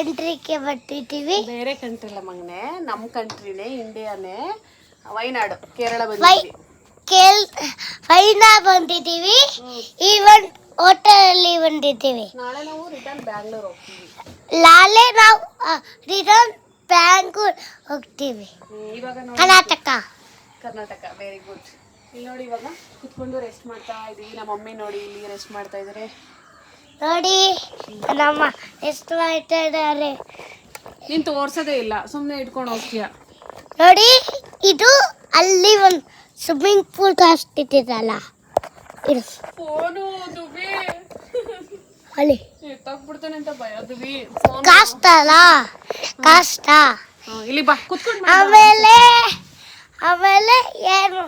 ಕಂಟ್ರಿಗೆ ಬರ್ತಿದ್ದೀವಿ. ಬೇರೆ ಕಂಟ್ರಿ ಇಲ್ಲ ಮಗನೆ ನಮ್ಮ ಕಂಟ್ರಿನೇ ಇಂಡಿಯಾನೇ ವೈನಾಡು ಕೇರಳ ವೈ ಬಂದಿದ್ವಿ ಕೇಲ್ ವೈನಾ ಬಂದಿದ್ದೀವಿ. ಈವನ್ ಹೋಟೆಲಲ್ಲಿ ಬಂದಿದ್ದೀವಿ. ನಾಳೆ ನಾವು ರಿಟರ್ನ್ ಬ್ಯಾಂಗ್ಳೂರ್ ಹೋಗ್ತೀವಿ. ಲಾಲೆ ನಾವು ರಿಟರ್ನ್ ಬ್ಯಾಂಗ್ಳೂರ್ ಹೋಗ್ತೀವಿ. ಇವಾಗ ಕರ್ನಾಟಕ. ಕರ್ನಾಟಕ ವೆರಿ ಗುಡ್ ಇಲ್ಲಿ ನೋಡಿ ಇವಾಗ ಕುತ್ಕೊಂಡು ರೆಸ್ಟ್ ಮಾಡ್ತಾ ಇದೀವಿ. ನಮ್ಮ ಮಮ್ಮಿ ನೋಡಿ ಇಲ್ಲಿ ರೆಸ್ಟ್ ಮಾಡ್ತಾ ಇದಾರೆ. ನೋಡಿ ನಮ್ಮ ಎಷ್ಟು ಮಾಡ್ತಾ ಇದ್ದಾರೆ? ನೀನ್ ತೋರ್ಸೋದೇ ಇಲ್ಲ ಸುಮ್ಮನೆ ಇಟ್ಕೊಂಡು ಹೋಗ್ತೀಯ? ನೋಡಿ ಇದು ಅಲ್ಲಿ ಒಂದು ಸ್ವಿಮ್ಮಿಂಗ್ ಪೂಲ್ ಕಾಸ್ತಿದ್ದಲ್ಲ ಇದು ಫೋನು ದುಬಿ. ಅಲ್ಲಿ. ಎತ್ತಾಕ್ಬಿಡ್ತಾನೆ ಅಂತ ಭಯ ದುಬಿ. ಫೋನ್. ಕಾಸ್ತಲ್ಲ ಕಾಸ್ತ? ಇಲ್ಲಿ ಬಾ ಕುತ್ಕೊಂಡು ಆಮೇಲೆ ಆಮೇಲೆ ಏನು?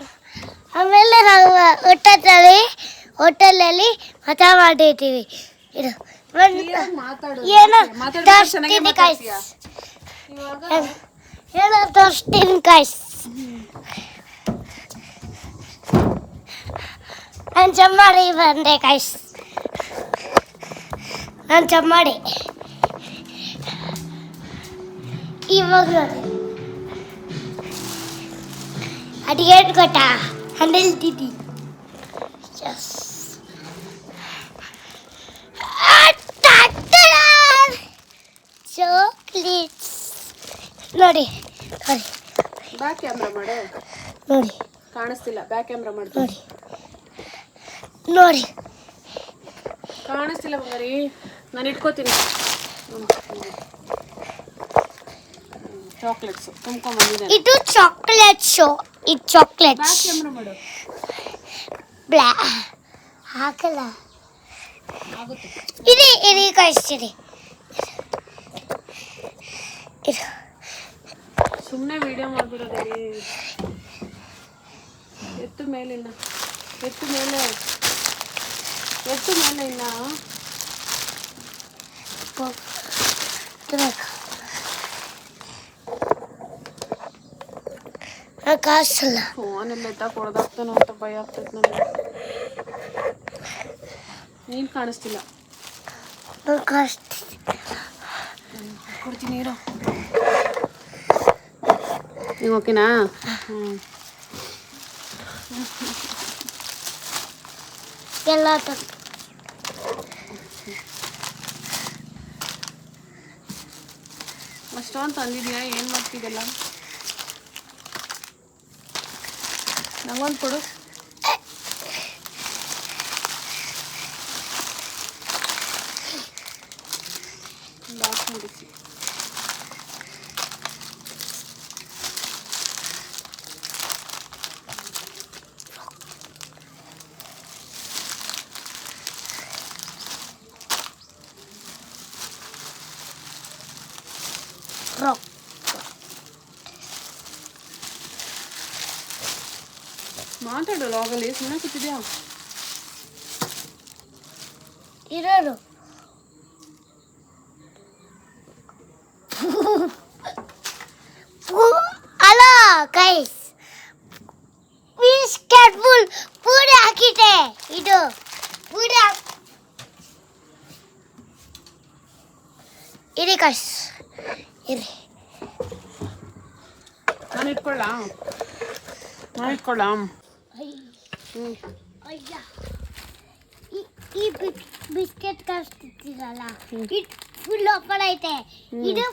ಆಮೇಲೆ ನಾವು ಹೋಟೆಲಲ್ಲಿ ಹೋಟೆಲಲ್ಲಿ ಮಜಾ ಮಾಡಿದ್ದೀವಿ ಇದು ಒಂದು ಮಾತಾಡು ಏನೋ ಮಾತಾಡ್ಬಿಟ್ಟು ಚೆನ್ನಾಗಿ ತೋರಿಸ್ತೀನಿ ಮಾತಾಡ್ತೀಯ? ಕಾಯ್ಸ್. ಇವಾಗ? ಏನೋ ತೋರಿಸ್ತೀನಿ ಕಾಯ್ಸ್. ನಾನು ಚಮ್ಮಾಡಿ ಬಂದೆ ಕಾಯ್ಸ್. ನಾನು ಚಮ್ಮಾಡಿ ಇವಾಗ ನೋಡಿ. ಅಡಿಗೆ ಗೊತ್ತ? ಹಂಡೆಲ್ತಿದ್ದಿ ಎಸ್ ಚಾಕ್ಲೇಟ್ಸ್ ನೋಡಿ ನೋಡಿ. ಬ್ಯಾಕ್ ಕ್ಯಾಮ್ರಾ ಮಾಡು. ನೋಡಿ. ಕಾಣಿಸ್ತಿಲ್ಲ ಬ್ಯಾಕ್ ಕ್ಯಾಮ್ರಾ ಮಾಡು ನೋಡಿ. ನೋಡಿ. ಕಾಣಿಸ್ತಿಲ್ಲ ಬಂಗಾರಿ. ನಾನು ಇಟ್ಕೋತೀನಿ. ಚಾಕ್ಲೇಟ್ಸ್ ತುಂಬ್ಕೊಂಡ್ ಬಂದಿದ್ದೇನೆ. ಇದು ಚಾಕ್ಲೇಟ್ ಶೋ ಇದು ಚಾಕ್ಲೇಟ್ ಬ್ಯಾಕ್ ಕ್ಯಾಮ್ರಾ ಮಾಡು. ಬ್ಲಾ ಹಾಕಲ್ಲ? ಆಗುತ್ತೆ. ಇರಿ ಇರಿ ಕಳಿಸ್ತೀರಿ. ಸುಮ್ಮನೆ ವಿಡಿಯೋ ಮಾಡ್ಬಿಡೋದೇ ಎತ್ತು ಮೇಲಿನ್ನ ಎತ್ತು ಮೇಲೆ ಎತ್ತು ಮೇಲೆ ಇನ್ನ ಕಾಸಲ್ಲ ಫೋನೆಲ್ಲ ಎತ್ತಾಕ್ ಹೊಡೆದಾಗ್ತಾನೋ ಅಂತ ಭಯ ಆಗ್ತೈತೆ ನನಗೆ ನೀನು ಕಾಣಿಸ್ತಿಲ್ಲ ಕಾಸ್ ಕೊಡ್ತೀನಿ ಇರೋ ನೀವು ಓಕೆನಾ ಎಲ್ಲ ಅಷ್ಟೊಂದು ತಂದಿದ್ಯಾ ಏನು ಮಾಡ್ತಿದ್ದಲ್ಲ ನಂಗೊಂದು ಕೊಡು ಮಾತಾಡು ಆಗಲ್ಲಿ ಸುಮ್ಮನೆ ಕೂತಿದ್ಯಾ? ಇರೋರು. ಅಲೋ ಕೈಸ್ ಪ್ಲೀಸ್ ಕೇರ್ಫುಲ್ ಪೂರಿ ಹಾಕಿದೆ ಇದು ಪೂರಿ ಇರಿ ಕೈಸ್ ಇರಿ. ನಾನು ಇಟ್ಕೊಳ್ಳ ನಾನು ಇಟ್ಕೊಳ್ಳ ಹ್ಞೂ ಅಯ್ಯ ಈ- ಈ ಬಿಸ್ಕೆಟ್ ಫುಲ್ ಓಪನ್ ಐತೆ. ಇದು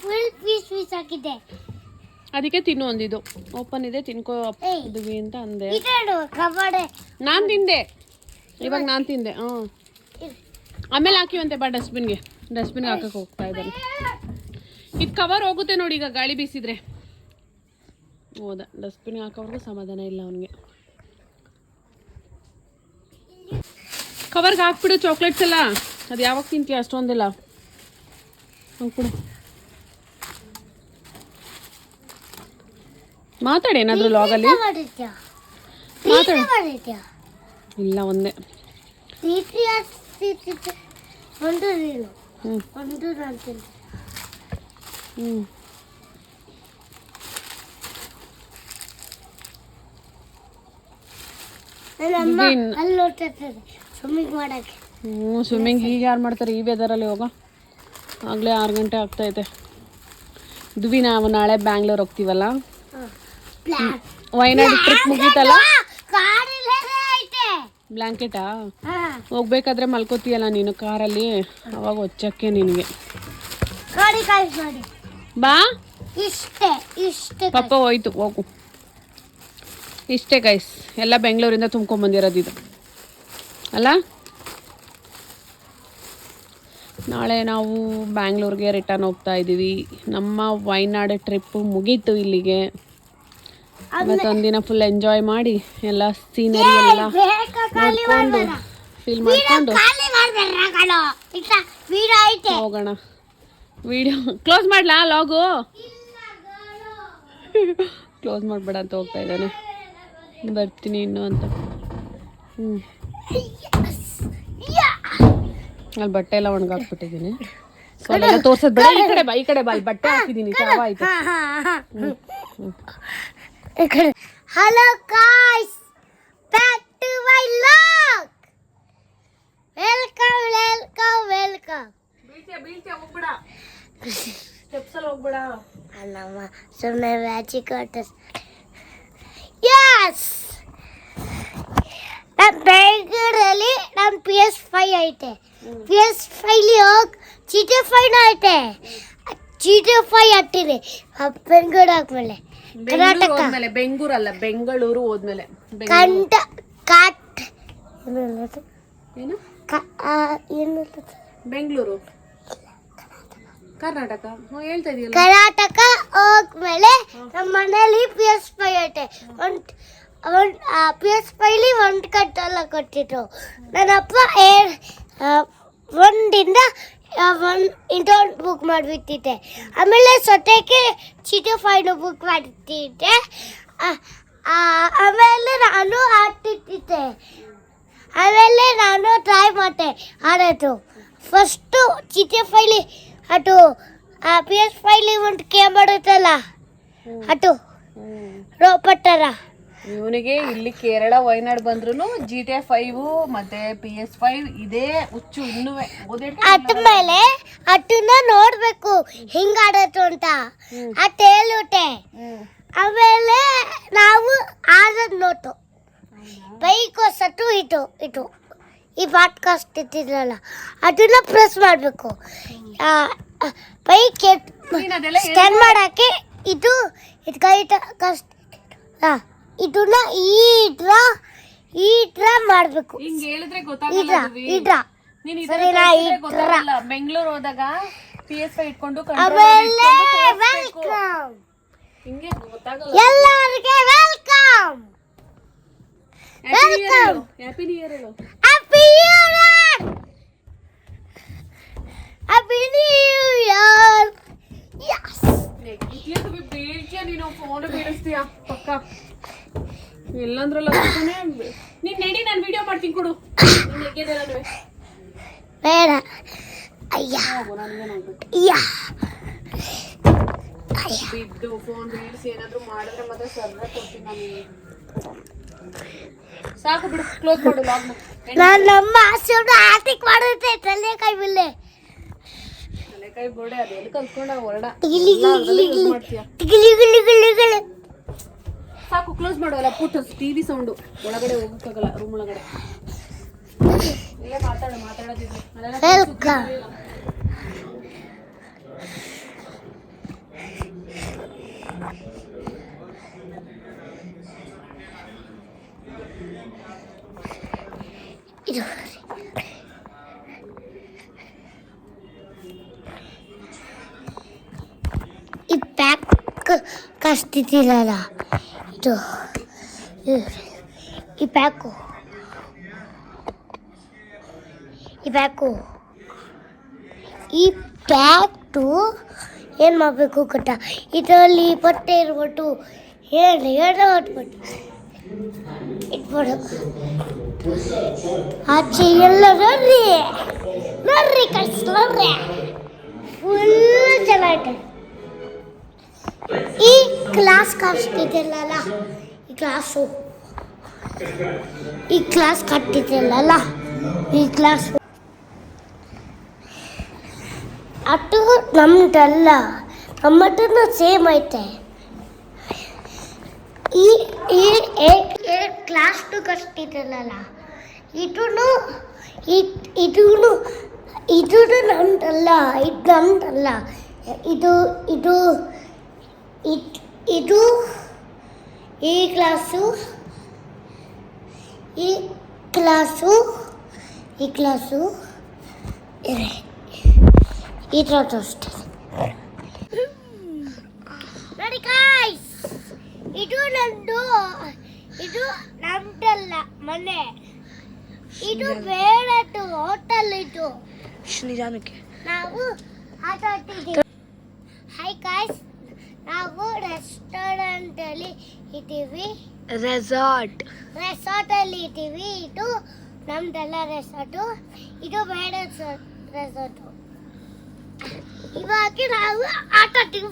ಫುಲ್ ಪೀಸ್ ಪೀಸ್ ಅದಕ್ಕೆ ತಿನ್ನು ಅಂದಿದ್ದು. ಓಪನ್ ಇದೆ ತಿನ್ಕೋ. ಇದ್ವಿ ಅಂತ ಅಂದೆ. ಕಬಾಡೆ. ನಾನು ತಿಂದೆ. ಇವಾಗ ನಾನು ತಿಂದೆ ಹ್ಞೂ ಆಮೇಲೆ ಹಾಕಿವಂತೆ ಬಾ ಡಸ್ಟ್ಬಿನ್ಗೆ ಡಸ್ಟ್ಬಿನ್ಗೆ ಹಾಕಕ್ಕೆ ಹೋಗ್ತಾ ಇದ್ದಾನೆ. ಇದು ಕವರ್ ಹೋಗುತ್ತೆ ನೋಡಿ ಈಗ ಗಾಳಿ ಬೀಸಿದ್ರೆ. ಹೋದ ಡಸ್ಟ್ಬಿನ್ಗೆ ಹಾಕೋವರೆಗೂ ಸಮಾಧಾನ ಇಲ್ಲ ಅವನಿಗೆ. ಕವರ್ಗೆ ಹಾಕ್ಬಿಡು ಚಾಕ್ಲೇಟ್ಸ್ ಎಲ್ಲ. ಅದು ಯಾವಾಗ ತಿಂತೀಯ ಅಷ್ಟೊಂದಿಲ್ಲ. ಕೂಡ. ಮಾತಾಡಿ ಏನಾದರೂ ಲಾಗಲ್ಲಿ ಮಾತಾಡು. ಇಲ್ಲ ಒಂದೇ. ಒಂದು ನೀನು. ಒಂದು ನಾನು ಹ್ಞೂ ಅಮ್ಮ ಇದೇನ್- ಅಲ್ಲಿ ನೋಡ್ತಿರ್ತಾರೆ ಮಾಡಕ್ಕೆ. ಹ್ಞೂ ಸ್ವಿಮ್ಮಿಂಗ್ ಈಗ ಯಾರು ಮಾಡ್ತಾರೆ? ಈ ವೆದರಲ್ಲಿ ಹೋಗೋ? ಆಗಲೇ ಆರು ಗಂಟೆ ಆಗ್ತೈತೆ. ದುವಿ ನಾವು ನಾಳೆ ಬ್ಯಾಂಗ್ಳೂರ್ ಹೋಗ್ತೀವಲ್ಲ? ವೈನಾಡ್ ಟ್ರಿಪ್ ಮುಗೀತಲ್ಲ? ಬ್ಲ್ಯಾಂಕೆಟಾ ಹೋಗ್ಬೇಕಾದ್ರೆ ಮಲ್ಕೋತೀಯಲ್ಲ ನೀನು ಕಾರಲ್ಲಿ? ಅವಾಗ ಹೊಚ್ಚಕ್ಕೆ ನಿನಗೆ. ಬಾ. ಇಷ್ಟೇ ಇಷ್ಟೇ ಪಪ್ಪ ಹೋಯ್ತು ಹೋಗು. ಇಷ್ಟೇ ಗೈಸ್ ಎಲ್ಲ ಬೆಂಗಳೂರಿಂದ ತುಂಬ್ಕೊಂಬಂದಿರೋದು ಇದು. ಅಲ್ಲ? ನಾಳೆ ನಾವು ಬ್ಯಾಂಗ್ಳೂರಿಗೆ ರಿಟರ್ನ್ ಹೋಗ್ತಾ ಇದ್ದೀವಿ. ನಮ್ಮ ವೈನಾಡ ಟ್ರಿಪ್ಪು ಮುಗೀತು ಇಲ್ಲಿಗೆ. ಇವತ್ತೊಂದಿನ ಫುಲ್ ಎಂಜಾಯ್ ಮಾಡಿ ಎಲ್ಲ ಸೀನರಿ ಎಲ್ಲ ನೋಡಿಕೊಂಡು ಫೀಲ್ ಮಾಡ್ಕೊಂಡು ಹೋಗೋಣ. ವಿಡಿಯೋ ಕ್ಲೋಸ್ ಮಾಡ್ಲಾ ಲಾಗು ಕ್ಲೋಸ್ ಮಾಡಬೇಡ ಅಂತ ಹೋಗ್ತಾ ಇದ್ದಾನೆ. ಬರ್ತೀನಿ ಇನ್ನು ಅಂತ. ಹ್ಞೂ ಅಲ್ಲಿ ಬಟ್ಟೆ ಎಲ್ಲ ಒಣಗಾಕ್ಬಿಟ್ಟಿದ್ದೀನಿ. ಸೊ ಅಲ್ಲೆಲ್ಲ ತೋರ್ಸೋದು ಬೇಡ. ಈ ಕಡೆ ಬಾ ಈ ಕಡೆ ಬಾ ಅಲ್ಲಿ ಬಟ್ಟೆ ಹಾಕಿದ್ದೀನಿ ಚಾವ ಆಯ್ತು. Hello guys back to my vlog welcome welcome welcome ಬೀಳ್ತೀಯ ಬೀಳ್ತೀಯ ಹೋಗ್ಬೇಡ. ಸ್ಟೆಪ್ಸಲ್ಲಿ ಹೋಗ್ಬೇಡ. ನಮ್ಮ ಸುಮ್ಮನೆ ವ್ಯಾಚಿ ಕೊಟ್ಟ ಯಸ್ ನಮ್ಮ ಬೆಂಗಳೂರಲ್ಲಿ ನಮ್ಮ ಪಿ ಎಸ್ ಫೈ ಐತೆ. ಪಿ ಎಸ್ ಫೈಲಿ ಹೋಗಿ ಚೀಟಿ ಫೈನ ಐತೆ. ಚೀಟಿ ಫೈ ಹಟ್ಟಿದೆ ಬೆಂಗಳೂರು ಬೆಂಗಳೂರು ಕರ್ನಾಟಕ. ಹೋದ್ಮೇಲೆ ಬೆಂಗಳೂರು ಅಲ್ಲ ಬೆಂಗಳೂರು. ಹೋದ್ಮೇಲೆ ಕಂಟ. ಕಾಟ್ ಏನು? ಏನು ಬೆಂಗಳೂರು. ಕರ್ನಾಟಕ. ಹ್ಞೂ ಹೇಳ್ತಾ ಇದೆಯಲ್ಲ. ಕರ್ನಾಟಕ ಹೋಗ್ಮೇಲೆ ನಮ್ಮ ಮನೇಲಿ ಪಿ ಎಸ್ ಫೈ ಐತೆ. ಒಂದು ಒಂದು ಪಿ ಎಸ್ ಫೈಲಿ ಒಂದು ಕಟ್ಟೆಲ್ಲ ಕೊಟ್ಟಿದ್ರು. ನನ್ನಪ್ಪ ಏರ್ ಒಂದಿಂದ ಒಂದು ಇಂಟರ್ ಬುಕ್ ಮಾಡಿಬಿಟ್ಟಿದ್ದೆ. ಆಮೇಲೆ ಸೊತೆಗೆ ಚಿಟಿ ಫೈನು ಬುಕ್ ಮಾಡಿಟ್ಟಿದ್ದೆ ಆಮೇಲೆ ನಾನು ಆಡ್ತಿದ್ದೆ ಆಮೇಲೆ ನಾನು ಟ್ರೈ ಮಾಡಿದೆ ಆಡೋದು ಫಸ್ಟು ಚಿಟಿ ಫೈಲಿ ಅದು ಪಿ ಎಸ್ ಫೈಲಿ ಒಂದು ಗೇಮ್ ಮಾಡುತ್ತಲ್ಲ ಅದು ರೋಪಟ್ಟರ. ಇವನಿಗೆ ಇಲ್ಲಿ ಕೇರಳ ವಯನಾಡ್ ಬಂದ್ರು ಜಿ ಟಿ ಫೈವ್ ಮತ್ತೆ ಪಿ ಎಸ್ ಫೈವ್ ಇದೇ ಹುಚ್ಚು ಇನ್ನುವೆ. ಅದ್ಮೇಲೆ ಅದನ್ನ ನೋಡ್ಬೇಕು. ಹಿಂಗಾಡತ್ತು ಅಂತ. ಆ ಹೇಳ್ಬಿಟ್ಟೆ ಆಮೇಲೆ ನಾವು ಆದದ್ ನೋಟು. ಬೈಕ್ ಸತ್ತು ಇಟ್ಟು ಇಟ್ಟು ಈ ಪಾಡ್ಕಾಸ್ಟ್ ಇಟ್ಟಿದ್ರಲ್ಲ ಅದನ್ನ ಪ್ರೆಸ್ ಮಾಡಬೇಕು. ಬೈಕ್ ಸ್ಕ್ಯಾನ್ ಮಾಡಕ್ಕೆ ಇದು ಇದು ಕೈ ಕಷ್ಟ ಹಾಂ ಇದನ್ನ ಈ ಡ್ರ ಈ ಡ್ರ ಮಾಡಬೇಕು. ಹಿಂಗ್ ಹೇಳಿದ್ರೆ ಈ ಗೊತ್ತಾಗಲ್ಲ ಡ್ರ ಧ್ರುವಿ. ಈ ಡ್ರ ನೀನ್ ಈ ಸರಿನಾ? ಈ ತರ. ಬೆಂಗಳೂರು ಹೋದಾಗ ಪಿ ಎಸ್ ಫೈ ಇಟ್ಕೊಂಡು ಆಮೇಲೆ ವೆಲ್ಕಮ್ ಹಿಂಗೆ ಗೊತ್ತಾಗಲ್ಲ. ಎಲ್ಲರಿಗೆ welcome Welcome. Happy new year ಹೇಳು. Happy new year happy new year yes ಬೀಳ್ತೀಯ ನೀನು? ಫೋನ್ ಬೀಳಿಸ್ತೀಯ ಪಕ್ಕ. ಎಲ್ಲಂದ್ರಲ್ಲ ನೀನ್ ನಡಿ ನಾನು ವಿಡಿಯೋ ಮಾಡ್ತೀನಿ ಕೊಡು. ಬೇಡ. ಅಯ್ಯ. ಅಯ್ಯ. ಬಿದ್ದು ಫೋನ್ ರೀಲ್ಸ್ ಏನಾದರೂ ಮಾಡಿದ್ರೆ ಮಾತ್ರ ಸರ್ರ ಕೊಡ್ತೀನಿ ನಾನು. ಸಾಕು ಬಿಡು ಕ್ಲೋಸ್ ಮಾಡು ಲಾಗ್ ನಾನು ನಮ್ಮ ಸುಮ್ಮನೆ ಆಟಿಕ್ ಮಾಡುತ್ತೆ ತಲೆ ಕೈ ಬಿಲ್ಲೆ. ತಲೆಕಾಯಿ ಬೋಡೆ ಅದು ಎಲ್ಲಿ ಕಲ್ತ್ಕೊಂಡ ಹೊರಡ. ಮಾಡ್ತೀಯ? ಸಾಕು ಕ್ಲೋಸ್ ಮಾಡೋಲ್ಲ ಪುಟ್ ಟಿವಿ ಸೌಂಡು ಒಳಗಡೆ ಹೋಗಕ್ಕಾಗಲ್ಲ ರೂಮ್ ಒಳಗಡೆ. ಮಾತಾಡು ಮಾತಾಡೋದಿದ್ರು. ಈ ಪ್ಯಾಕ್ ಕಷ್ಟಿದ್ದೀರಲ್ಲ ಇದು ಇದು- ಈ ಪ್ಯಾಕು ಈ ಪ್ಯಾಕು ಈ ಪ್ಯಾಕ್ಟು ಏನು ಮಾಡಬೇಕು ಗೊತ್ತ ಇದರಲ್ಲಿ ಬಟ್ಟೆ ಇರ್ಬಿಟ್ಟು ಹೇಳಿ ಹೇಳೋ ಹೊಟ್ಬಿಟ್ಟು ಇಟ್ಬಿಡು ಆಚೆ ಎಲ್ಲ ನೋಡ್ರಿ ನೋಡ್ರಿ ಕಳ್ಸ್ ನೋಡ್ರಿ ಫುಲ್ ಚೆನ್ನಾಗಿದೆ ಈ ಕ್ಲಾಸ್ ಕಷ್ಟಿದೆಯಲ್ಲ ಈ ಕ್ಲಾಸು ಈ ಕ್ಲಾಸ್ ಕಟ್ಟಿದ್ರಲ್ಲ ಈ ಕ್ಲಾಸ್ ಆಟೋ ನಮ್ದಲ್ಲ ನಮ್ಮದನ್ನ ಸೇಮ್ ಐತೆ. ಈ ಈ ಕ್ಲಾಸ್ ಟು ಕಷ್ಟಿದಲ್ಲ ಇದೂ ಇದೂ ಇದು ನಮ್ದಲ್ಲ ಇದು ನಮ್ದಲ್ಲ. ಇದು ಇದು ಇದ್- ಇದು ಈ ಕ್ಲಾಸು ಈ ಕ್ಲಾಸು ಈ ಕ್ಲಾಸು. ಈ ಥರದ್ದು ಅಷ್ಟೇ. ನೋಡಿ ಕಾಯ್ಸ್ ಇದು ನಂದು ಇದು ನಮ್ದಲ್ಲ ಮನೆ. ಇದು ಬೇಡದು ಹೋಟೆಲ್ ಇದು. ನಿಧಾನಕ್ಕೆ ನಾವು ಆಟ ಆಡ್ತಿದ್ದೀವಿ ಹಾಯ್ ಕಾಯ್ಸ್ ನಾವು ರೆಸ್ಟೋರೆಂಟ್ ಅಲ್ಲಿ ಇದ್ದೀವಿ. ರೆಸಾರ್ಟ್ ರೆಸಾರ್ಟ್ ಅಲ್ಲಿ ಇದ್ದೀವಿ. ಇದು ನಮ್ದೆಲ್ಲ ರೆಸಾರ್ಟು ಇದು ಬೇಡ ರೆಸಾರ್ಟು ಇವಾಗ ನಾವು ಆಟ ಆಡ್ತೀವಿ.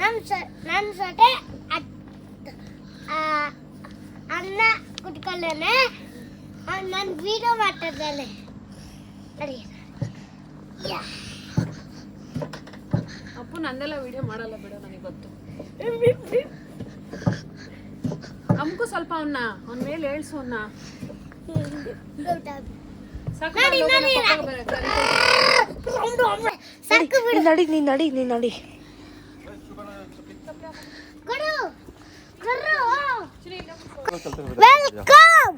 ನಮ್ಮ ಸ ನಮ್ಮ ಜೊತೆ ಅನ್ನ ಕುಟ್ಕೊಳ್ಳೇನೆ ನಾನು ವೀಡಿಯೋ ಮಾಡ್ತಿದ್ದೇನೆ ಸರಿ. ಅಪ್ಪು ನಂದೆಲ್ಲ ವಿಡಿಯೋ ಮಾಡಲ್ಲ ಬಿಡು ನನಗೆ ಗೊತ್ತು. ನಮಗೂ ಸ್ವಲ್ಪ ಅವನ್ನ ಅವನ ಮೇಲೆ ಹೇಳ್ಸು ಅವನ್ನ ನಡಿ, ನಾನು ನಡಿ, ನೀನ್ ನಡಿ ವೆಲ್ಕಮ್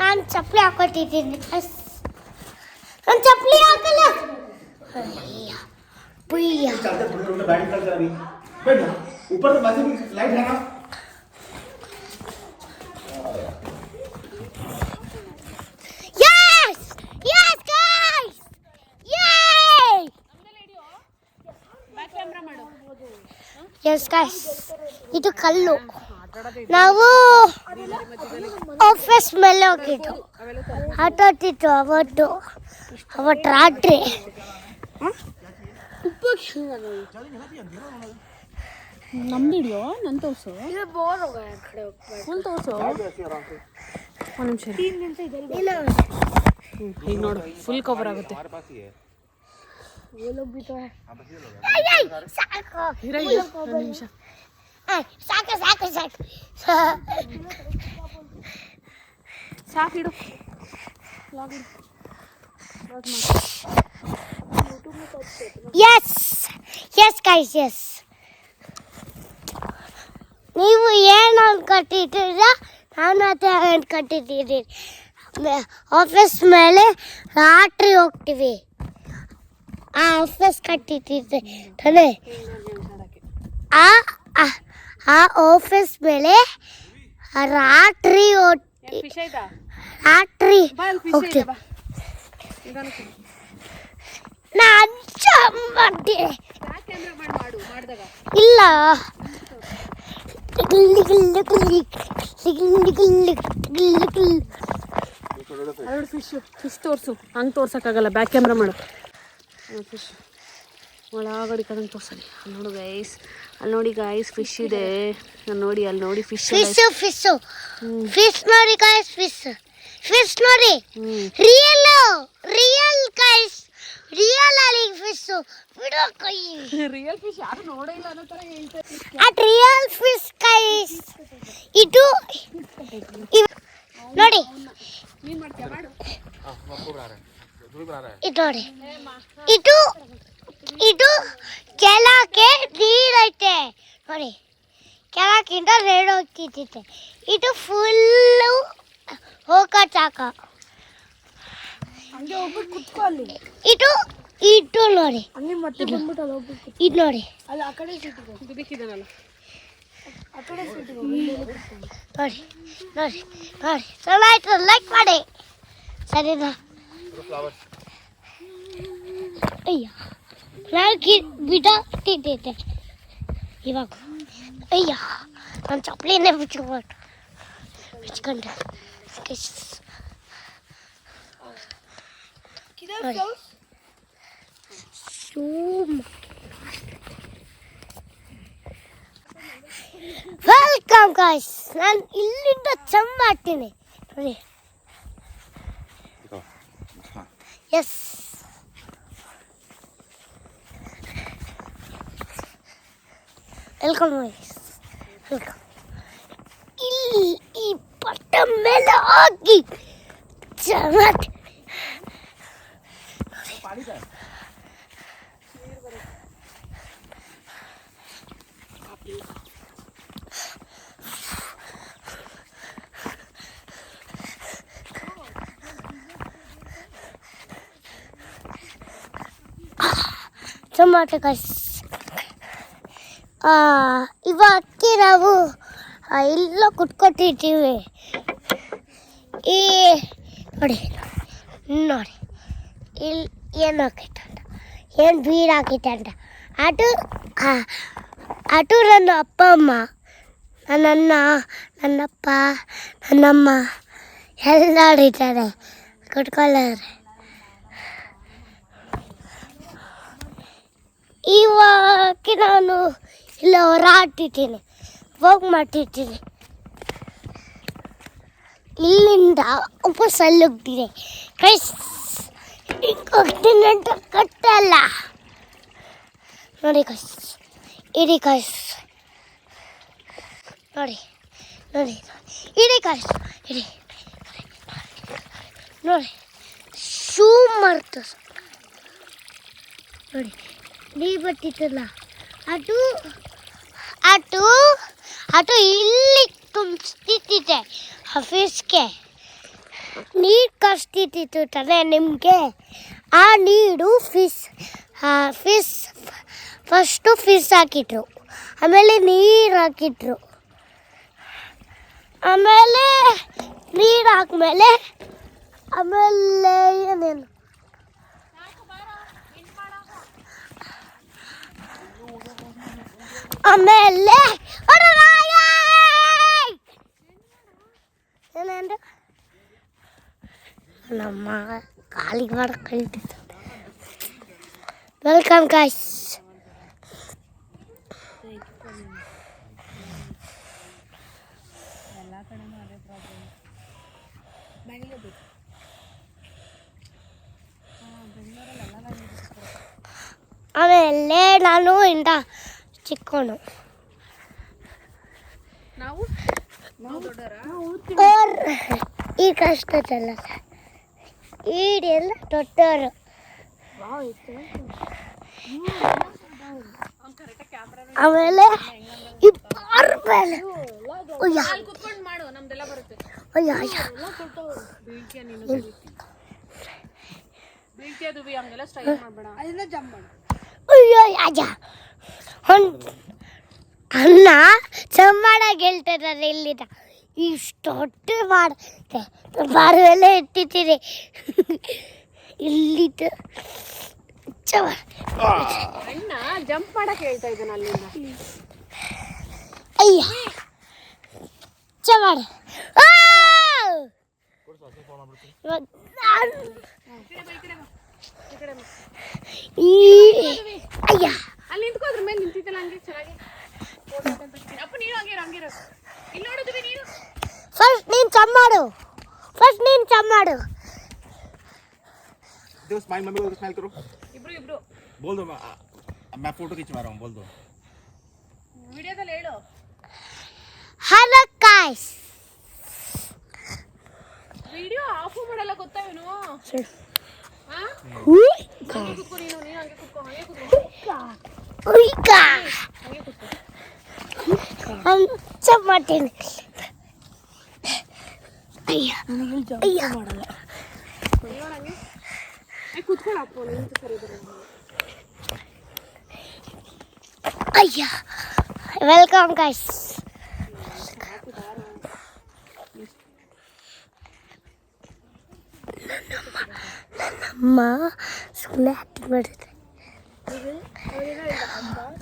ನಾನು ಚಪ್ಪಲಿ ಹಾಕೋತಿದ್ದೀನಿ ನಾನು ಚಪ್ಪಲಿ ಹಾಕಲ್ಲ ಅಯ್ಯ ಪುಯ್ಯ चलते थोड़े थोड़े बैठ कर अभी बैठ ना ऊपर तो बाजू में लाइट है ना Yes! Yes, guys! Yay! Back camera ಮಾಡು ಎಸ್ ಗಾಯ್ಸ್ ಇದು ಕಲ್ಲು ನಾವು ಆಫೀಸ್ ಮೇಲೆ ಹೋಗಿದ್ದು ಆಟ ಆಡ್ತಿತ್ತು ಅವತ್ತು ಅವತ್ತು ರಾತ್ರಿ ನಮ್ದು ಹಿಡಿಯೋ ನನ್ ತೋರ್ಸು. ಫುಲ್ ತೋರ್ಸು. ಒಂದು ನಿಮಿಷ. ಈಗ ನೋಡು ಫುಲ್ ಕವರ್ ಆಗುತ್ತೆ. ನಿಮಿಷ. ಸಾಕೆ ಸಾಕು ಸಾಕು. ಸಾಕು ಸಾಕಿಡು ಎಸ್ ಎಸ್ ಗೈಸ್ ಎಸ್ ನೀವು ಏನು ಅನ್ಕೊಟ್ಟಿದ್ದೀರ ನಾನು ಅದೇ ಅನ್ಕೊಟ್ಟಿದ್ದೀನಿ ಆಫೀಸ್ ಮೇಲೆ ರಾತ್ರಿ ಹೋಗ್ತೀವಿ. ಆ ಆಫೀಸ್ ಕಟ್ಟಿದ್ದೀರಿ ತಾನೇ? ಆ ಆ- ಆಫೀಸ್ ಮೇಲೆ ರಾತ್ರಿ ರಾತ್ರಿ ಹೋಗ್ತೀವಿ. ನಾನು ಮಾಡ್ತೀನಿ ಇಲ್ಲ. ಎರಡು ಫಿಶ್ ಫಿಶ್ ತೋರಿಸು. ಹಂಗೆ ತೋರ್ಸೋಕ್ಕಾಗಲ್ಲ. ಬ್ಯಾಕ್ ಕ್ಯಾಮ್ರಾ ಮಾಡು. ಫಿಶ್ ಒಳಗಡೆ ಕಡೆ ತೋರ್ಸಲಿ. ಅಲ್ಲಿ ನೋಡು ಗೈಸ್ ಅಲ್ಲಿ ನೋಡಿ ಗೈಸ್ ಫಿಶ್ ಇದೆ. ನೋಡಿ ಅಲ್ಲಿ ನೋಡಿ ಫಿಶ್ ಫಿಶ್ ಫಿಶ್ ಫಿಶ್ ನೋಡಿ ಗೈಸ್ ಫಿಶ್ ಫಿಶ್ ನೋಡಿ. ರಿಯಲ್ ರಿಯಲ್ ಗೈಸ್ ಬಿಡೋ ಕೈ. ರಿಯಲ್ ಫಿಶ್ ಯಾರು ನೋಡೇ ಇಲ್ಲ ಅನ್ನೋ ತರ ಹೇಳ್ತಾರೆ ಅಟ್ ರಿಯಲ್ ಫಿಶ್ ಗೈಸ್ ಇದು ನೋಡಿ. ನೀನು ಮಾಡ್ತೀಯ? ಮಾಡು. ಇದು ನೋಡಿ. ಇದು ಇದು ಕೆಳಕ್ಕೆ ನೀರೈತೆ ನೋಡಿ. ಕೆಳಗಿಂದ ರೇಡ್ ಹೋಗ್ತಿದ್ದೈತೆ. ಇದು ಫುಲ್ಲು ಹೋಗ ಚಾಕ ಇದು ಇದು ನೋಡಿ ಹಂಗೆ ಮತ್ತೆ ಬಂದ್ಬಿಟ್ಟು ಅಲ್ಲಿ ಹೋಗ್ಬಿಟ್ಟು ಇದು ನೋಡಿ ಅಲ್ಲಿ ಆ ಕಡೆ ಸೀಟಿಗೆ ದುಬಿಕಿದ್ದಾನಲ್ಲ ಆ ಕಡೆ ಸೀಟಿಗೆ ನೋಡಿ ನೋಡಿ ನೋಡಿ ಚೆನ್ನಾಯ್ತು ಲೈಕ್ ಮಾಡಿ ಸರಿನಾ ಅಯ್ಯ ನಾನು ಬಿಟ್ಟಿದ್ದೆ ಇವಾಗ ಅಯ್ಯ ನನ್ನ ಚಪ್ಪಲಿನೇ ಬಿಚ್ಕೊಂಡು ಬಿಚ್ಕೊಂಡೆ ನೋಡಿ ವೆಲ್ಕಮ್ ಗಾಯ್ಸ್ ನಾನು ಇಲ್ಲಿಂದ ಚೆಂದ ಮಾಡ್ತೀನಿ. ನೋಡಿ. ಎಸ್ ವೆಲ್ಕಮ್ ವೆಲ್ಕಮ್ ಇಲ್ಲಿ ಈ ಪಟ್ಟ ಮೇಲೆ ಹಾಕಿ ಚೆನ್ನಾಗಿ ಟೊಮಾಟೊ ಕಸ್ ಇವ ಅಕ್ಕಿ ನಾವು ಎಲ್ಲ ಕುಟ್ಕೊತಿರ್ತೀವಿ ಈ ನೋಡಿ ನೋಡಿ ಇಲ್ಲಿ ಏನು ಹಾಕೈತೆ ಅಂತ ಏನು ಬೀರ್ ಹಾಕೈತೆ ಅಂತ ಅದು ಅದು ನನ್ನ ಅಪ್ಪ ಅಮ್ಮ ನನ್ನಣ್ಣ ನನ್ನಪ್ಪ ನನ್ನಮ್ಮ ಎಲ್ಲ ಹೊಡಿತಾರೆ ಕುಟ್ಕೊಳ್ಳೋರು ಇವಾಗ ನಾನು ಇಲ್ಲ, ಹೊರಾಟಿದ್ದೀನಿ. ಹೋಗಿ ಮಾಡಿಟ್ಟಿದ್ದೀನಿ ಇಲ್ಲಿಂದ ವಾಪಸ್ ಅಲ್ಲಿ ಹೋಗ್ತೀನಿ ಈಗ ಹೋಗ್ತೀನಿ ಅಂತ ಕಟ್ಟಲ್ಲ ನೋಡಿ ಕೈಸ್ ಇಡಿ ಕೈಸ್ ನೋಡಿ ನೋಡಿ ಇಡಿ ಕೈಸ್ ಇಡಿ. ನೋಡಿ, ಶೂ ಮರ್ತು. ನೋಡಿ. ನೀರು ಬರ್ತಿತ್ತಲ್ಲ ಅದು ಅದು ಅದು ಇಲ್ಲಿ ತುಂಬಿಸ್ತಿದ್ದೆ ಆಫೀಸ್ಗೆ ನೀರು ಕಷ್ಟಿತ್ತು ತಾನೆ ನಿಮಗೆ? ಆ ನೀರು ಫಿಸ್ ಫಿಸ್ ಫಸ್ಟು ಫಿಸ್ ಹಾಕಿದ್ರು. ಆಮೇಲೆ ನೀರು ಹಾಕಿದ್ರು. ಆಮೇಲೆ ನೀರು ಹಾಕ್ಮೇಲೆ, ಆಮೇಲೆ ಏನೇನು? ಆಮೇಲೆ ಏನಂದ್ರೆ ನಮ್ಮ ಕಾಲಿಗೆ ಮಾಡ ಕಳಿತಿತ್ತು ವೆಲ್ಕಮ್ ಗಾಯ್ಸ್ ಆಮೇಲೆ ನಾನು ಇಂದ ಚಿಕ್ಕವನು ನಾವು? ಈ ಕಷ್ಟದಲ್ಲ ಈಡೆಲ್ಲ ದೊಡ್ಡವರು. ಆಮೇಲೆ ಈ ಮೇಲೆ. ಅಯ್ಯ. ಕುತ್ಕೊಂಡು ಮಾಡು ನಮ್ದೆಲ್ಲ ಬರುತ್ತೆ. ಅಯ್ಯ. ಅನ್ನ ಚಮ್ಮಾಡಾಗಿ ಹೇಳ್ತಾರೆ ಇಲ್ಲಿದ. ಇಷ್ಟೊಟ್ಟು ಮಾಡುತ್ತೆ ಬಾರವೆಲ್ಲ ಇಟ್ಟಿದ್ದೀರಿ. ಇಲ್ಲಿದ್ದ ಅಣ್ಣ ಜಂಪ್ ಮಾಡಕ್ ಹೇಳ್ತಾ ಇದ್ದಾನೆ ಅಲ್ಲಿಂದ. ಅಯ್ಯ. ಚವಾಡ ಈ ಅಯ್ಯ. ಅಲ್ಲಿ ನಿಂತ್ಕೋದ್ರ ಮೇಲೆ ನಿಂತಿದ್ದಲ್ಲ ಹಂಗೆ ಚೆನ್ನಾಗಿ ಅಪ್ಪ ನೀನು ಹಂಗೆ ಹಂಗಿರೋ ಇಲ್ಲಿ ನೋಡಿದ್ವಿ ನೀನು ಫಸ್ಟ್ ನೀನು ಚಮ್ಮಾಡು ಫಸ್ಟ್ ನೀನು ಚಮ್ಮಾಡು देखो स्माइल मम्मी को स्माइल करो ಇಬ್ರು ಇಬ್ರು बोल दो मैं, मैं फोटो खिंचवा रहा हूँ बोल दो ವಿಡಿಯೋದಲ್ಲಿ ಹೇಳು ಹಲೋ ಕಾಯ್ಸ್ ವಿಡಿಯೋ ಆಫ್ ಮಾಡಲ್ಲ ಗೊತ್ತಾವೇನು ಹಾ ಉಯ್ ಹಂಗೆ ಕುತ್ಕೋ ನೀನು ನೀನು ಹಂಗೆ ಕುತ್ಕೋ ಹಂಗೆ ಕುತ್ಕೋ ಉಯ್ಕ ಹಂಗೆ ಕುತ್ಕೋ ಹಂಚ ಮಾಡ್ತೀನಿ ಅಯ್ಯ ಅಯ್ಯ ಇವಾಗ ಹಂಗೆ ಏ ಕುತ್ಕೊಳ್ಳ ಅಪ್ಪ ನಿಂತು ಸರಿ ಬರೋದು ಅಯ್ಯ ವೆಲ್ಕಮ್ ಗಾಯ್ಸ್ ನನ್ನಮ್ಮ ಸುಮ್ಮನೆ ಆಕ್ಟಿಂಗ್ ಮಾಡಿದ್ರೆ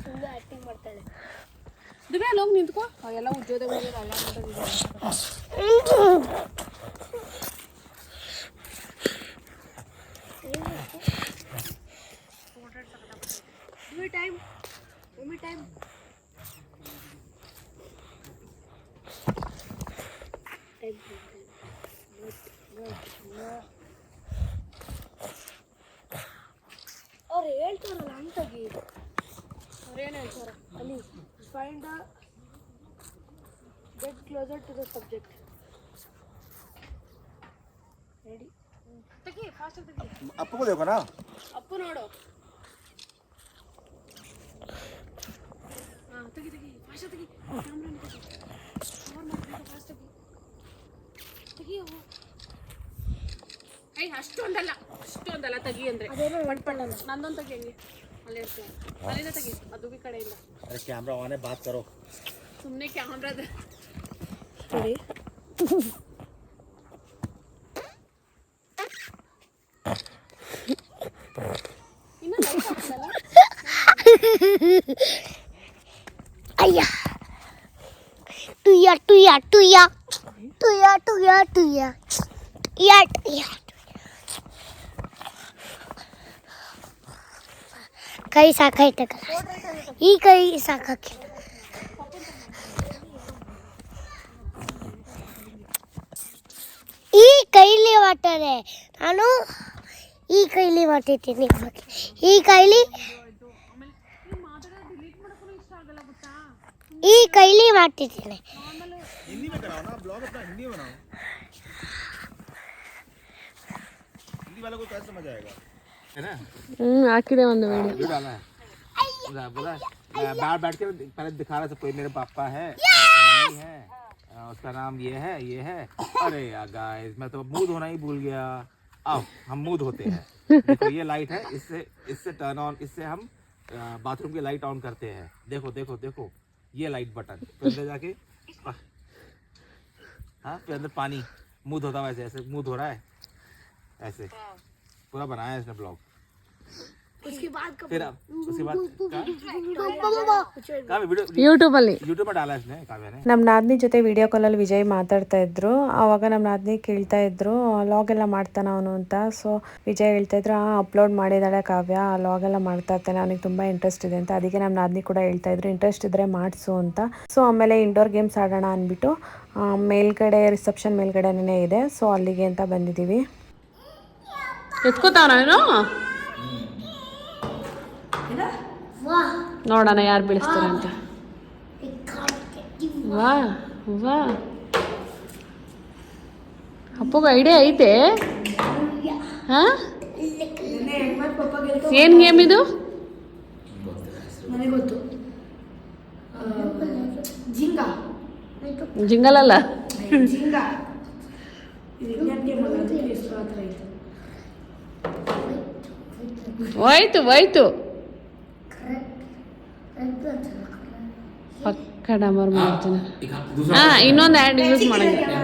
ಸುಮ್ಮನೆ ಆಕ್ಟಿಂಗ್ ಮಾಡ್ತಾಳೆ ದುಬೆ ಅಲ್ಲಿ ಹೋಗಿ ನಿಂತ್ಕೋ ಅವೆಲ್ಲ ಉಜ್ಜೋದೆ ಉಜ್ಜೋದೆ ಅಲ್ಲ ಮಾಡೋದು ಟೈಮ್ ಒಮ್ಮೆ ಟೈಮ್ ಹೇಳ್ತಾರಲ್ಲ ಅಂತ ಗೀತೆ ಅವ್ರೇನು ಹೇಳ್ತಾರೆ ಅಲ್ಲಿ find a get closer to the subject ready ತೆಗಿ ಫಾಸ್ಟ್ ತೆಗಿ ಅಪ್ಪಗೂ ದೇವಕನ ಅಪ್ಪು ನೋಡು ಹಾಂ ತೆಗಿ ತೆಗಿ ಫಾಸ್ಟ್ ತೆಗಿ ಕ್ಯಾಮ್ರಾ ಫಾಸ್ಟ್ ತೆಗಿ ತೆಗಿ ಅವು ಐ ಅಷ್ಟೊಂದಲ್ಲ ಅಷ್ಟೊಂದಲ್ಲ ತೆಗಿ ಅಂದ್ರೆ ಅದೇನೋ ಒಣ್ಪಣ್ಣಲ್ಲ ನಂದೊಂದು ತೆಗಿ ಹಂಗೆ ಅಲ್ಲೇ ಇರ್ತೇನೆ ಅಲ್ಲಿಂದ ತೆಗಿ ಅದು ಬಿ ಕಡೆಯಿಂದ अरे कैमरा ऑन है बात करो ಸುಮ್ಮನೆ ಕ್ಯಾಮ್ರಾದ ರೆಡಿ ಇನ್ನು ಲೈಟ್ ಆಗ್ತದಲ್ಲ ಅಯ್ಯ ಟುಯ್ಯ ಟುಯ್ಯ ಟುಯ್ಯ ಟುಯ್ಯ ಟುಯ್ಯ ಟುಯ್ಯ ಟುಯ್ಯ ಟುಯ್ಯ ಕೈ ಸಾಕಾಯ್ತಕ್ಕಲ್ಲ. ಈ ಕೈ ಸಾಕಾಕಿಲ್ಲ ಈ ಕೈಲಿ ಮಾಡ್ತಾರೆ ನಾನು ಈ ಕೈಲಿ ಮಾಡ್ತಿದ್ದೀನಿ ಈ ಕೈಲಿ ಈ ಕೈಲಿ ಮಾಡ್ತಿದ್ದೀನಿ ಹಿಂದಿ वाला को कैसे मजा आएगा ಹಾಕಿದೆ ಒಂದು ವಿಡಿಯೋ वीडियो डाला है बोला बोला मैं बाहर बैठ के पहले दिखा रहा था कोई मेरे पापा है मम्मी है अ, उसका नाम ये है ये है अरे यार गाइस मैं तो मूड होना ही भूल गया आओ हम मूड होते हैं देखो ये लाइट है इससे इससे टर्न ऑन इससे हम बाथरूम की लाइट ऑन करते हैं देखो देखो देखो ये लाइट बटन फिर अंदर जाके पा- हाँ फिर अंदर पानी मूड होता है वैसे ऐसे मूड हो रहा है ऐसे पूरा बनाया है इसने ब्लॉग उसके बाद कब फिर अब उसके बाद कहाँ वीडियो ಯೂಟ್ಯೂಬಲ್ಲಿ यूट्यूब में डाला है इसने काव्या ने ನಮ್ಮ ನಾದಿನಿ ಜೊತೆ ವಿಡಿಯೋ ಕಾಲಲ್ಲಿ ವಿಜಯ್ ಮಾತಾಡ್ತಾ ಇದ್ರು ಆವಾಗ ನಮ್ಮ ನಾದಿನಿ ಕೇಳ್ತಾ ಇದ್ರು ಲಾಗ್ ಎಲ್ಲ ಮಾಡ್ತಾನ ಅವನು ಅಂತ ಸೊ ವಿಜಯ್ ಹೇಳ್ತಾ ಇದ್ರು ಆ ಅಪ್ಲೋಡ್ ಮಾಡಿದಾಳೆ ಕಾವ್ಯ ಲಾಗ್ ಎಲ್ಲ ಮಾಡ್ತಾ ಇರ್ತಾನೆ ಅವನಿಗೆ ತುಂಬಾ ಇಂಟ್ರೆಸ್ಟ್ ಇದೆ ಅಂತ ಅದಕ್ಕೆ ನಮ್ಮ ನಾದಿನಿ ಕೂಡ ಹೇಳ್ತಾ ಇದ್ರು ಇಂಟ್ರೆಸ್ಟ್ ಇದ್ರೆ ಮಾಡಿಸು ಅಂತ ಸೊ ಆಮೇಲೆ ಇಂಡೋರ್ ಗೇಮ್ಸ್ ಆಡೋಣ ಅಂದ್ಬಿಟ್ಟು ಆ, ಮೇಲ್ಗಡೆ ರಿಸೆಪ್ಷನ್ ಮೇಲ್ಗಡೆನೇ ಇದೆ ಸೊ ಅಲ್ಲಿಗೆ ಅಂತ ಬಂದಿದ್ದೀವಿ ಎತ್ಕೋತಾವನೇನು ನೋಡೋಣ ಯಾರು ಬೀಳಿಸ್ತಾರೆ ಅಂತ. ವಾ ವಾ. ಅಪ್ಪಗ ಐಡಿಯಾ ಐತೆ? ಹಾ? ಏನು ಗೇಮ್ ಇದು? ನನಗೆ ಗೊತ್ತು. ಜಿಂಗ ಜಿಂಗಲ್ ಅಲ್ಲ ಜಿಂಗ ಇದು ಇನ್ನೊಂದು game ಅಲ್ಲ, ಅದಕ್ಕೆ ಹೆಸ್ರು ಆ ಥರ ಇದೆ. ಹೋಯ್ತು ಹೋಯ್ತು ಪಕ್ಕ ಡಂಬರ್ ಮಾಡ್ತೀನಿ. ಹಾ ಇನ್ನೊಂದು ಆ್ಯಡ್ ಯೂಸ್ ಮಾಡಂಗಿಲ್ಲ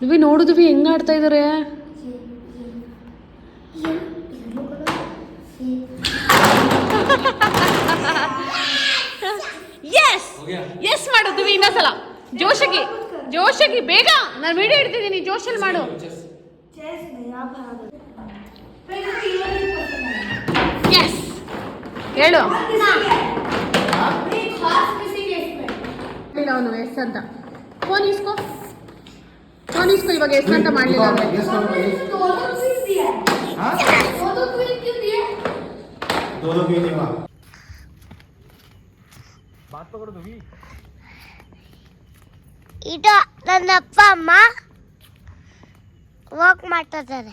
ದುಬಿ ನೋಡಿದ್ವಿ ಹೆಂಗ್ ಆಡ್ತಾ ಇದಾರೆ? ಎಸ್ ಎಸ್ ಮಾಡಿದ್ವಿ ಇನ್ನೊಂದ್ಸಲ. ಜೋಶಗಿ. ಜೋಶಗಿ ಬೇಗ. ನಾನು ವಿಡಿಯೋ ಇಡ್ತಿದ್ದೀನಿ ಜೋಶಲ್ಲಿ ಮಾಡು. ಹೇಳು. ಅವನು ಎಸ್ ಅಂತ. ಫೋನ್ ಇಸ್ಕೋ. ಫೋನ್ ಇಸ್ಕೋ ಇವಾಗ ಎಸ್ ಮಾಡಲಿಲ್ಲ ಇದು ನನ್ನ ಅಪ್ಪ ಅಮ್ಮ. ವಾಕ್ ಮಾಡ್ತಾ ಇದ್ದಾರೆ.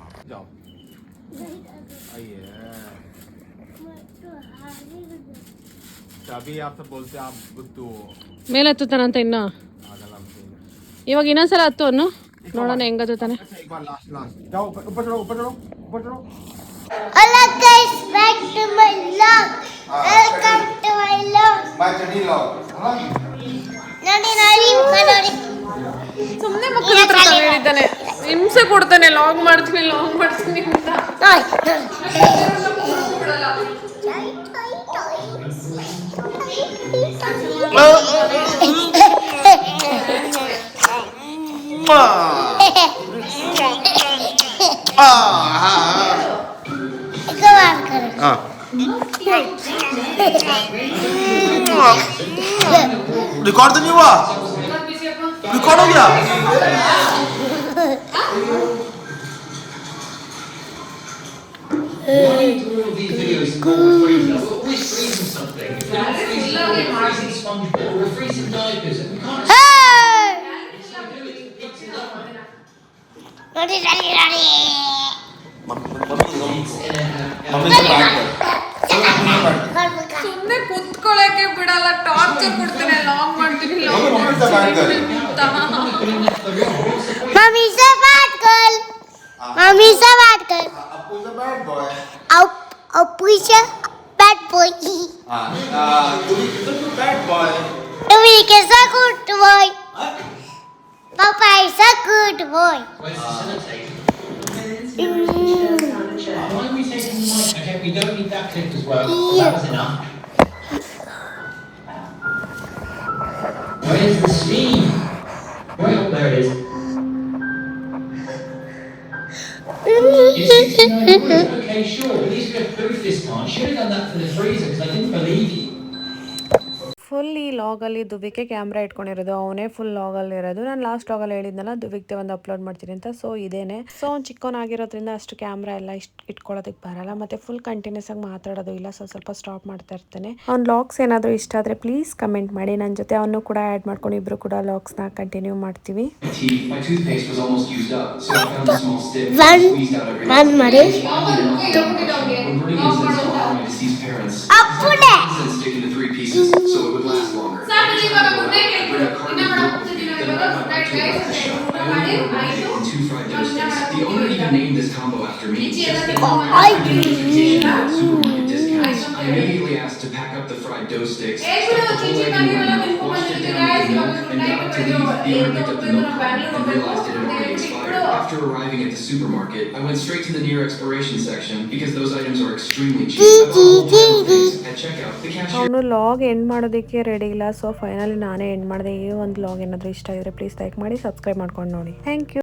जाओ आइए तभी आप सब बोलते हैं आप बुद्धू हो ಮೇಲೆ ಹತ್ತುತ್ತಾನಂತ ಇನ್ನು आगल आप से। ಇವಾಗ ಇನ್ನೊಂದ್ಸಲ ಹತ್ತು ಅನ್ನು ನೋಡೋಣ ಹೆಂಗ್ ಹತ್ತುತ್ತಾನೆ अच्छा एक बार लास्ट लास्ट जाओ ऊपर ऊपर चढ़ो ऊपर चढ़ो ऊपर चढ़ो Hello guys, back to my vlog. Welcome to my vlog. मैं चढ़ी लाओ हाँ ನೋಡಿ ನೋಡಿ ಮುಖ ನೋಡಿ ಸುಮ್ಮನೆ ಮಕ್ಕಳ ಹತ್ರ ಇದ್ದಾನೆ ಹಿಂಸೆ ಕೊಡ್ತಾನೆ ಲಾಗ್ ಮಾಡ್ತೀನಿ ಲಾಗ್ ಮಾಡ್ತೀನಿ ಅಂತ Toy, toy. एक बार करो हाँ रिकॉर्ड तो नहीं हुआ रिकॉर्ड हो गया Walking through these videos will freeze us. We're always freezing something. If we're not freezing, we're freezing SpongeBob, we're freezing diapers, and we can't. Hey! ಸುಮ್ಮನೆ ಕುತ್ಕೊಳ್ಳಕ್ಕೆ ಬಿಡಲ್ಲ ಟಾರ್ಚರ್ ಕೊಡ್ತೀನಿ ಲಾಂಗ್ ಮಾಡ್ತೀನಿ ಲಾಂಗ್ ಮಾಡ್ತೀನಿ Who's a bad boy? Ah, ah, Tumi is a bad boy. Tumi is a good boy. Papa is a good boy. Mm. Okay, we don't need that clip as well. Yeah. That was enough. Where's the scene? Well, there it is. Okay, sure. At least we have proof this time. Should have done that for the freezer because I didn't believe you. Full ಈ ಲಾಗಲ್ಲಿ ದುಬಿಕೆ camera ಇಟ್ಕೊಂಡಿರೋದು ಅವನೇ full ಲಾಗಲ್ಲಿ ಇರೋದು. ನಾನು last ಲಾಗಲ್ಲಿ ಹೇಳಿದ್ನಲ್ಲ ದುಬಿಕ್ತೆ ಒಂದು upload ಮಾಡ್ತೀನಿ ಅಂತ. So ಇದೇನೆ. ಸೊ ಅವ್ನು ಚಿಕ್ಕವನಾಗಿರೋದ್ರಿಂದ ಅಷ್ಟು ಕ್ಯಾಮ್ರಾ ಎಲ್ಲ ಇಷ್ಟು ಇಟ್ಕೊಳ್ಳೋದಕ್ಕೆ ಬರಲ್ಲ. ಮತ್ತೆ ಫುಲ್ ಕಂಟಿನ್ಯೂಸ್ ಆಗಿ ಮಾತಾಡೋದು ಇಲ್ಲ. ಸ್ವಲ್ಪ ಸ್ವಲ್ಪ ಸ್ಟಾಪ್ ಮಾಡ್ತಾ ಇರ್ತಾನೆ. ಅವ್ನ ಲಾಗ್ಸ್ ಏನಾದರೂ ಇಷ್ಟ ಆದರೆ ಪ್ಲೀಸ್ ಕಮೆಂಟ್ ಮಾಡಿ. ನನ್ನ ಜೊತೆ ಅವನು ಕೂಡ ಆ್ಯಡ್ ಮಾಡ್ಕೊಂಡು ಇಬ್ಬರು ಕೂಡ ಲಾಗ್ಸ್ನ ಕಂಟಿನ್ಯೂ ಮಾಡ್ತೀವಿ. My Two fried. The owner even named this combo after me. I do. I immediately asked to pack up the fried dough sticks. Washed it down with milk, and got to. The owner picked up the milk and realized it had already expired. After arriving at the supermarket, I went straight to the near expiration section because those items are extremely cheap. I. At checkout, the cashier ಅವನು log end ಮಾಡೋದಕ್ಕೆ ready ಇಲ್ಲ so finally ನಾನೇ end ಮಾಡಿದೆ ಈ ಒಂದು log ಏನಾದರೂ ಇಷ್ಟ ಆಗಿದ್ರೆ ಪ್ಲೀಸ್ ಲೈಕ್ ಮಾಡಿ ಸಬ್ಸ್ಕ್ರೈಬ್ ಮಾಡ್ಕೊಂಡು ನೋಡಿ ಥ್ಯಾಂಕ್ ಯು